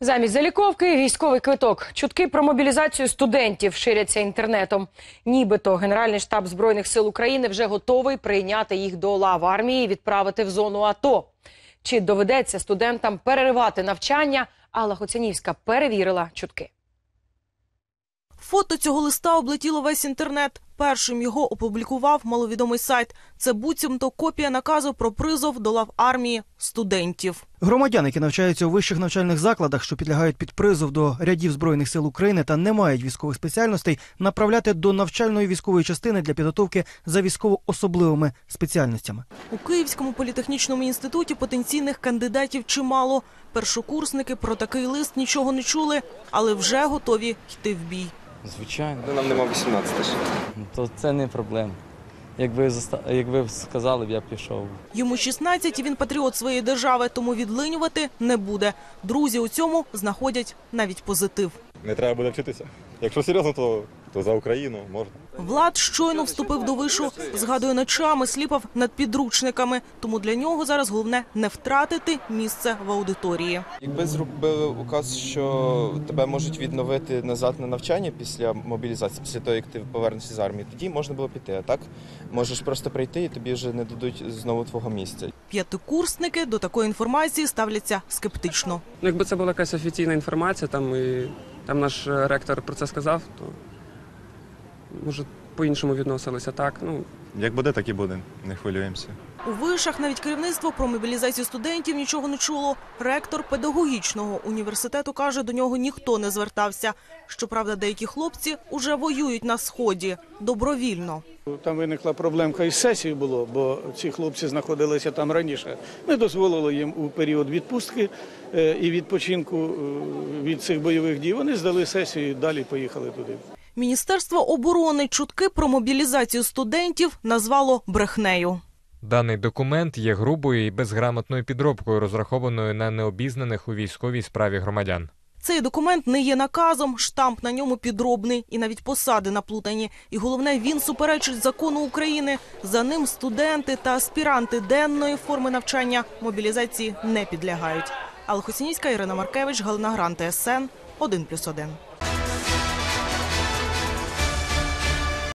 Замість заліковки військовий квиток. Чутки про мобілізацію студентів ширяться інтернетом. Нібито Генеральний штаб збройних сил України вже готовий прийняти їх до лав армії і відправити в зону АТО. Чи доведеться студентам переривати навчання? Алла Хоцянівська перевірила чутки. Фото цього листа облетіло весь інтернет. Першим його опублікував маловідомий сайт. Це буцімто копія наказу про призов до лав армії студентів. Громадян, які навчаються у вищих навчальних закладах, що підлягають під призов до рядів збройних сил України та не мають військових спеціальностей, направляти до навчальної військової частини для підготовки за військово особливими спеціальностями. У Київському політехнічному інституті потенційних кандидатів чимало. Першокурсники про такий лист нічого не чули, але вже готові йти в бій. Звичайно, Ну, Нам нема 18 ще. то це не проблема. Якби заста- якби сказали б, я б пішов. Йому 16 і він патріот своєї держави, тому відлинювати не буде. Друзі у цьому знаходять навіть позитив. Не треба буде вчитися. Якщо серйозно, то, то за Україну можна. Влад щойно вступив до вишу, згадує ночами, сліпав над підручниками. Тому для нього зараз головне не втратити місце в аудиторії. Якби зробили указ, що тебе можуть відновити назад на навчання після мобілізації, після того, як ти повернешся з армії, тоді можна було піти. А так можеш просто прийти і тобі вже не дадуть знову твого місця. П'ятикурсники до такої інформації ставляться скептично. Ну, якби це була якась офіційна інформація, там і там наш ректор про це сказав, то може по-іншому відносилися. Так, ну Як буде, так і буде. Не хвилюємося. У вишах навіть керівництво про мобілізацію студентів нічого не чуло. Ректор педагогічного університету каже, до нього ніхто не звертався. Щоправда, деякі хлопці уже воюють на сході добровільно. Там виникла проблемка із сесією було, бо ці хлопці знаходилися там раніше. Ми дозволили їм у період відпустки е, і відпочинку е, від цих бойових дій. Вони здали сесію і далі поїхали туди. Міністерство оборони чутки про мобілізацію студентів назвало брехнею. Даний документ є грубою і безграмотною підробкою, розрахованою на необізнаних у військовій справі громадян. Цей документ не є наказом, штамп на ньому підробний і навіть посади наплутані. І головне, він суперечить закону України. За ним студенти та аспіранти денної форми навчання мобілізації не підлягають. Алла Хосінівська, Ірина Маркевич, Галина Грант, ТСН 1+,1.